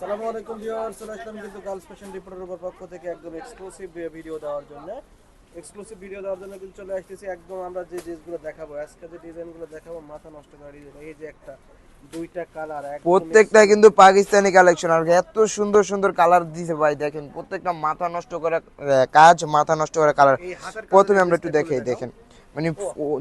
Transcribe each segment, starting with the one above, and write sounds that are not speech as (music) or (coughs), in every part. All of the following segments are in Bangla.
সালামু আলাইকুম চলে আসলাম কিন্তু গার্লস ফ্যাশন রিপোর্টের উপর পক্ষ থেকে একদম এক্সক্লুসিভ ভিডিও দেওয়ার জন্য। এক্সক্লুসিভ ভিডিও দেওয়ার জন্য কিন্তু চলে আসতেছি। একদম আমরা যে ড্রেসগুলো দেখাবো আজকে যে ডিজাইনগুলো দেখাবো মাথা নষ্ট করা ডিজাইন এই যে একটা দুইটা কালার প্রত্যেকটা কিন্তু পাকিস্তানি কালেকশন আর এত সুন্দর সুন্দর কালার দিছে ভাই দেখেন প্রত্যেকটা মাথা নষ্ট করা কাজ মাথা নষ্ট করা কালার প্রথমে আমরা একটু দেখাই দেখেন। মানে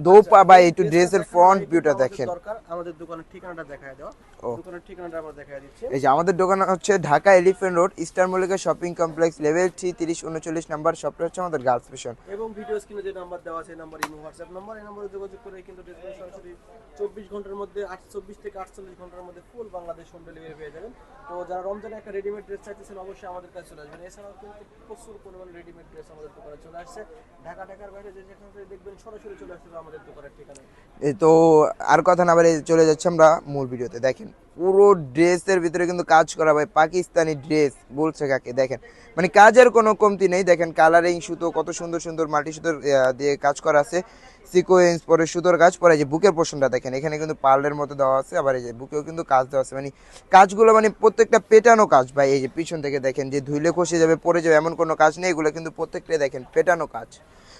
দোপা ভাই একটু ড্রেসের ফ্রন্ট ভিউটা দেখেন দরকার আমাদের দোকানের ঠিকানাটা দেখায় দাও। দোকানের ঠিকানাটা আমরা দেখায় দিচ্ছি। এই যে আমাদের দোকান হচ্ছে Dhaka Elephant Road Eastern Mallika Shopping Complex level three তিরিশ উনচল্লিশ নাম্বার শপটা হচ্ছে আমাদের গার্লস ফ্যাশন এবং ভিডিও স্ক্রিনে যে নাম্বার দেওয়া আছে নাম্বার ইমো হোয়াটসঅ্যাপ নাম্বার এই নম্বরে যোগাযোগ করে কিন্তু ডেলিভারি সরাসরি চব্বিশ ঘণ্টার মধ্যে আট চব্বিশ থেকে আটচল্লিশ ঘণ্টার মধ্যে ফুল বাংলাদেশ হোম ডেলিভারি পেয়ে যাবেন। তো যারা রমজানে একটা রেডিমেড ড্রেস চাইতেছেন অবশ্যই আমাদের কাছে চলে আসবেন। এছাড়াও কিন্তু প্রচুর পরিমাণ রেডিমেড ড্রেস আমাদের দোকানে চলে আসছে। ঢাকা ঢাকার বাইরে যে যেখান থেকে দেখবেন সরাসরি এই তো আর কথা না বলে চলে যাচ্ছি আমরা মূল ভিডিওতে। দেখেন। পুরো ড্রেসের ভিতরে কিন্তু কাজ করা, ভাই, পাকিস্তানি ড্রেস। বলছে কাকে? দেখেন। মানে কাজের কোনো কমতি নেই। দেখেন কালারিং সুতো, কত সুন্দর সুন্দর মাল্টি সুতোর দিয়ে কাজ করা আছে। সিকোয়েন্স পরে সুতোর কাজ, পরে যে বুকের পোর্শনটা দেখেন, এখানে কিন্তু পার্লের মতো দেওয়া আছে, আবার এই যে বুকেও কিন্তু কাজ দেওয়া আছে। মানে কাজগুলো মানে প্রত্যেকটা পেটানো কাজ, ভাই, এই যে পিছন থেকে দেখেন, যে ধুইলে খসে যাবে, পড়ে যাবে, এমন কোনো কাজ নেই। এগুলো কিন্তু প্রত্যেকটাই দেখেন পেটানো কাজ।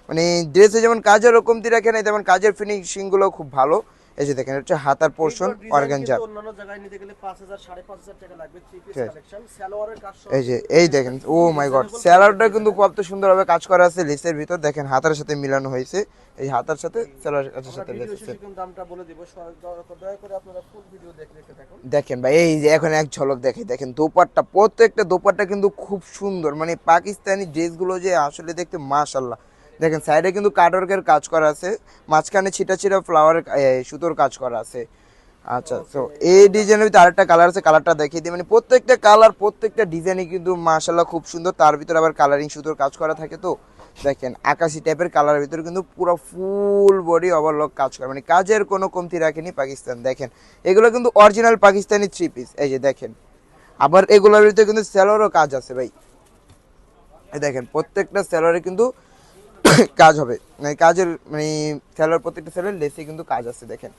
মানে ড্রেসে যেমন কাজের কমতি রাখে নাই, তেমন কাজের ফিনিশিংগুলো খুব ভালো। এই যে দেখেন এটা হচ্ছে হাতার পোর্শন এগুলোর অর্গানজা অন্যান্য জায়গায় নিতে গেলে পাঁচ হাজার সাড়ে পাঁচ হাজার টাকা লাগবে থ্রি পিস কালেকশন সালোয়ারের কাজ এই যে এই দেখেন ও মাই গড স্যালাডটা কিন্তু কত সুন্দরভাবে কাজ করা আছে লেসের ভিতর। দেখেন হাতার সাথে মিলানো হয়েছে এই হাতার সাথে স্যালাডের কাছের আমরা সাথে লেস আছে কিন্তু দামটা বলে দিব দয়া- দয়া করে আপনারা ফুল ভিডিও দেখে দেখে থাকুন। দেখেন ভাই এই যে এখন এক ঝলক দেখে দেখেন দোপাট্টা প্রত্যেকটা দোপাট্টা কিন্তু খুব সুন্দর। মানে পাকিস্তানি ড্রেসগুলো যে আসলে দেখতে মাশাল্লাহ দেখেন সাইডে কিন্তু কাটওয়ার্কের কাজ করা আছে মাঝখানে ছিটা ছিটা ফ্লাওয়ার সুতোর কাজ করা আছে। আচ্ছা তো এই ডিজাইনের ভিতরে আরেকটা কালার আছে কালারটা দেখিয়ে দিই। মানে প্রত্যেকটা কালার প্রত্যেকটা ডিজাইনই কিন্তু মাশাল্লাহ খুব সুন্দর। তার ভিতরে আবার কালারিং সুতোর কাজ করা থাকে তো। দেখেন আকাশি টাইপের কালারের ভিতরে কিন্তু পুরো ফুল বডি ওভারলক কাজ করে। মানে কাজের কোনো কমতি রাখেনি পাকিস্তান। দেখেন এগুলো কিন্তু অরিজিনাল পাকিস্তানি থ্রি পিস এই যে দেখেন আবার এগুলোর ভিতরে কিন্তু স্যালোরও কাজ আছে ভাই। এই দেখেন প্রত্যেকটা স্যালোরে কিন্তু (coughs) কাজ হবে। মানে কাজের মানে স্যালোর প্রত্যেকটা স্যালোর লেসে কিন্তু কাজ আছে দেখেন।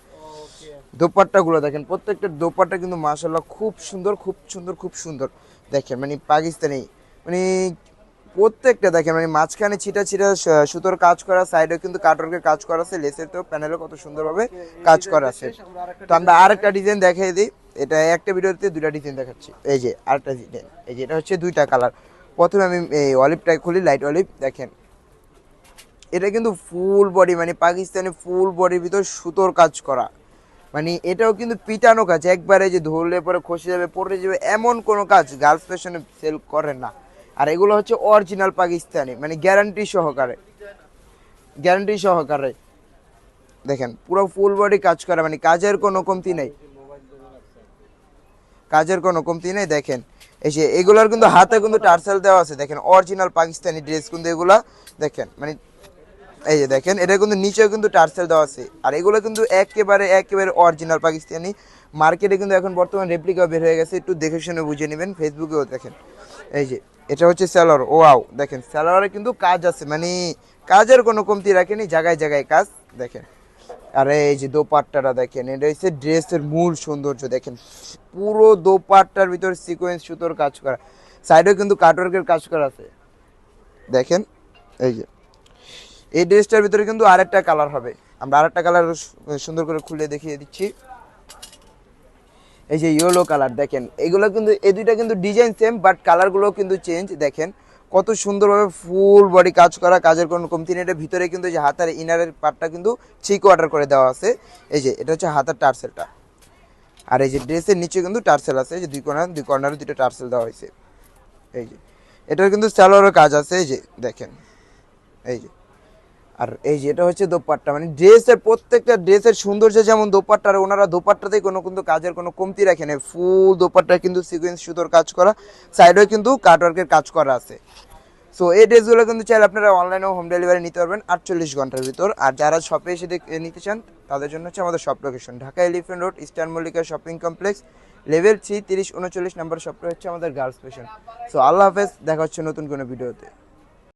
ওকে দোপাট্টা গুলো দেখেন প্রত্যেকটা দোপাট্টা কিন্তু মাশাল্লাহ খুব সুন্দর খুব সুন্দর খুব সুন্দর। দেখেন মানে পাকিস্তানি মানে প্রত্যেকটা দেখেন মানে মাঝখানে ছিটা ছিটা সুতোর কাজ করা সাইডে কিন্তু কাটওয়ার্কের কাজ করা আছে লেসের তো প্যানেলে কত সুন্দরভাবে কাজ করা আছে। তো আমরা আরেকটা ডিজাইন দেখিয়ে দিই। এটা একটা ভিডিওতে দুইটা ডিজাইন দেখাচ্ছি। এই যে আরেকটা ডিজাইন এই যে এটা হচ্ছে দুইটা কালার প্রথমে আমি এই অলিভটা খুলি লাইট অলিভ দেখেন। এটা কিন্তু ফুল বডি মানে পাকিস্তানি ফুল বডির ভিতর সুতোর কাজ করা। মানে এটাও কিন্তু পিটানো কাজ, একবারে যে ধরলে পরে খসে যাবে, পড়ে যাবে, এমন কোনো কাজ গার্লস ফ্যাশনে সেল করে না। আর এগুলো হচ্ছে অরিজিনাল পাকিস্তানি মানে গ্যারান্টি সহকারে। গ্যারান্টি সহকারে। দেখেন, পুরো ফুল বডি কাজ করা মানে কাজের কোনো কমতি নেই। কাজের কোনো কমতি নেই, দেখেন। যে এগুলোর কিন্তু হাতে কিন্তু টার্সেল দেওয়া আছে, দেখেন অরিজিনাল পাকিস্তানি ড্রেস কিন্তু এগুলা, দেখেন মানে এই যে দেখেন, এটা কিন্তু নিচেও কিন্তু টার্সেল দেওয়া আছে। আর এগুলো কিন্তু একেবারে একেবারে অরিজিনাল পাকিস্তানি। মার্কেটে কিন্তু এখন বর্তমানে রেপ্লিকা বের হয়ে গেছে, একটু দেখে শুনে বুঝে নেবেন। ফেসবুকেও দেখেন। এই যে, এটা হচ্ছে স্যালোয়ার ও আও দেখেন স্যালোয়ারে কিন্তু কাজ আছে মানে কাজের কোনো কমতি রাখেনি, জায়গায় জায়গায় কাজ, দেখেন। আরে এই যে দোপাট্টাটা দেখেন, এটা হচ্ছে ড্রেসের মূল সৌন্দর্য, দেখেন। পুরো দোপাট্টার ভিতর সিকোয়েন্স সুতোর কাজ করা। সাইডেও কিন্তু কাটওয়ার্কের কাজ করা আছে। দেখেন, এই যে। এই ড্রেসটার ভিতরে কিন্তু আরেকটা কালার হবে। আমরা আরেকটা কালার সুন্দর করে খুলে দেখিয়ে দিচ্ছি। এই যে ইয়েলো কালার দেখেন, এগুলো কিন্তু, এই দুইটা কিন্তু ডিজাইন সেম বাট কালারগুলো কিন্তু চেঞ্জ দেখেন, কত সুন্দরভাবে ফুল বডি কাজ করা, কাজের কোনো কমতি নেই। এটার ভিতরে কিন্তু যে হাতার ইনারের পার্টটা কিন্তু থ্রি কোয়ার্টার করে দেওয়া আছে। এই যে, এটা হচ্ছে হাতার টার্সেলটা আর এই যে ড্রেসের নিচে কিন্তু টার্সেল আছে, এই যে দুই কর্নার দুই কর্নারে দুটো টার্সেল দেওয়া হয়েছে। এই যে, এটার কিন্তু স্যালোয়ারের কাজ আছে, এই যে, দেখেন। এই যে আর এই যেটা হচ্ছে দোপাট্টা মানে ড্রেসের প্রত্যেকটা ড্রেসের সৌন্দর্য যেমন দোপাট্টা, আর ওনারা দোপাট্টাতেই কোনো কিন্তু কাজের কোনো কমতি রাখে না। ফুল দোপাট্টা কিন্তু সিকোয়েন্স সুতোর কাজ করা সাইডেও কিন্তু কাটওয়ার্কের কাজ করা আছে। সো এই ড্রেসগুলো কিন্তু চাইলে আপনারা অনলাইনেও হোম ডেলিভারি নিতে পারবেন আটচল্লিশ ঘণ্টার ভিতর। আর যারা শপে এসে নিতে চান, তাদের জন্য হচ্ছে আমাদের shop location Dhaka Elephant Road Eastern Mallika Shopping Complex level three তিরিশ, উনচল্লিশ নাম্বার শপটা হচ্ছে আমাদের গার্লস ফ্যাশন সো আল্লাহ হাফেজ, দেখা হচ্ছে নতুন কোনো ভিডিওতে